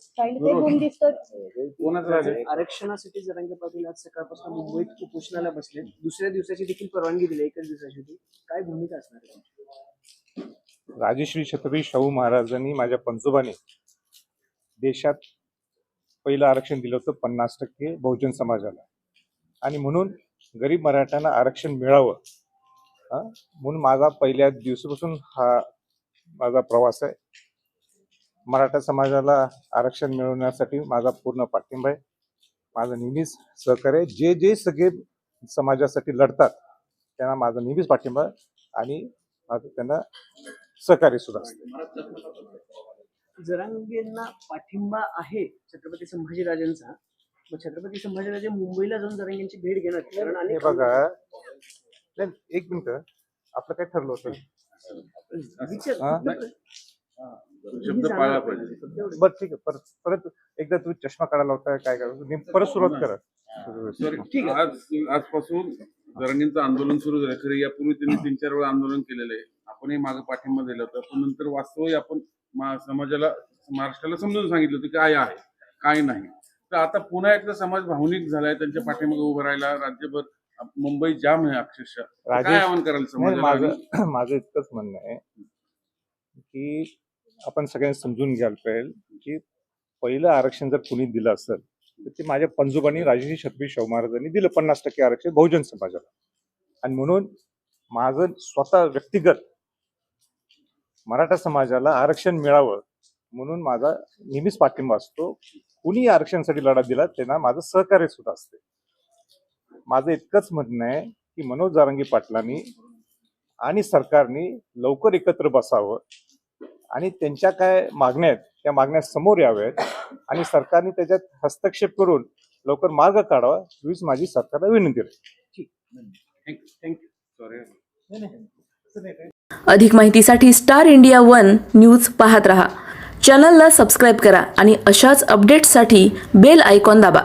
Side ते गुम दिसतं कोणाचं राज? आहे? आरक्षणासाठी जरांगे पाटील आज सकाळपासून मुंबईत उपोषणाला बसले. दुसऱ्या दिवसाची देखील परवानगी दिली एकच दिवसाची होती. काय भूमिका असणार आहे? राजश्री छत्रपती शाहू महाराजांनी माझ्या पंजोबाने देशात पहिलं आरक्षण दिलं होतं पन्नास टक्के बहुजन समाजाला. आणि म्हणून गरीब मराठ्यांना आरक्षण मिळावं हा? म्हणून माझा पहिल्या दिवसापासून हा माझा प्रवास आहे. मराठा समाजाला आरक्षण मिळवण्यासाठी माझा पूर्ण पाठिंबा आहे माझं नेहमीच सहकार्य. जे जे सगळे समाजासाठी लढतात त्यांना माझा नेहमीच पाठिंबा. आणि माझं त्यांना सहकार्य सुद्धा जरांगेंना पाठिंबा आहे छत्रपती संभाजीराजांचा छत्रपती संभाजीराजे मुंबईला जाऊन जरांगेंची भेट घेणार कारण हे बघा नाही, एक मिनिट आपलं काय ठरलं होतं? शब्द पाळला पाहिजे. बरं ठीक आहे. परत परत एकदा तुम्ही चष्मा काढायला होता काय काय तुम्ही परत सुरुवात करा. तर आज आजपासून जरांगींचं आंदोलन सुरू झालं खरं यापूर्वी त्यांनी तीन चार वेळा आंदोलन केलेलं आहे. आपणही मागे पाठिंबा दिला होता. पण नंतर वास्तवही आपण मा- समाजाला महाराष्ट्राला समजून सांगितलं होतं काय आहे काय नाही. तर आता पुन्हा एकदा समाज भावनिक झालाय. त्यांच्या पाठीमागे उभं राहायला राज्यभर मुंबई जाम आहे अक्षरशः. काय आवाहन समाजाला? आणि- माझं माझं इतकंच म्हणणं आहे की आपण सगळ्यांनी समजून घ्यायला पाहिजे की पहिलं आरक्षण जर कुणी दिलं असेल तर ते माझ्या पंजोबांनी राजश्री छत्रपती शाहू महाराजांनी दिलं पन्नास टक्के आरक्षण बहुजन समाजाला. आणि म्हणून माझं स्वतः व्यक्तिगत मराठा समाजाला आरक्षण मिळावं म्हणून माझा नेहमीच पाठिंबा असतो. कुणी आरक्षणासाठी लढा दिला त्यांना माझं सहकार्य सुद्धा असते. माझं इतकंच म्हणणं आहे की मनोज जारंगी पाटलांनी आणि सरकारने लवकर एकत्र बसावं. आणि त्यांच्या काय मागण्या आहेत त्या मागण्या समोर याव्यात आणि सरकारने त्याच्यात हस्तक्षेप करून लवकर मार्ग काढावा हीच माझी सरकारला विनंती आहे. अधिक माहितीसाठी स्टार इंडिया वन न्यूज पाहत रहा. चॅनलला सबस्क्राईब करा आणि अशाच अपडेट्ससाठी बेल आयकॉन दाबा.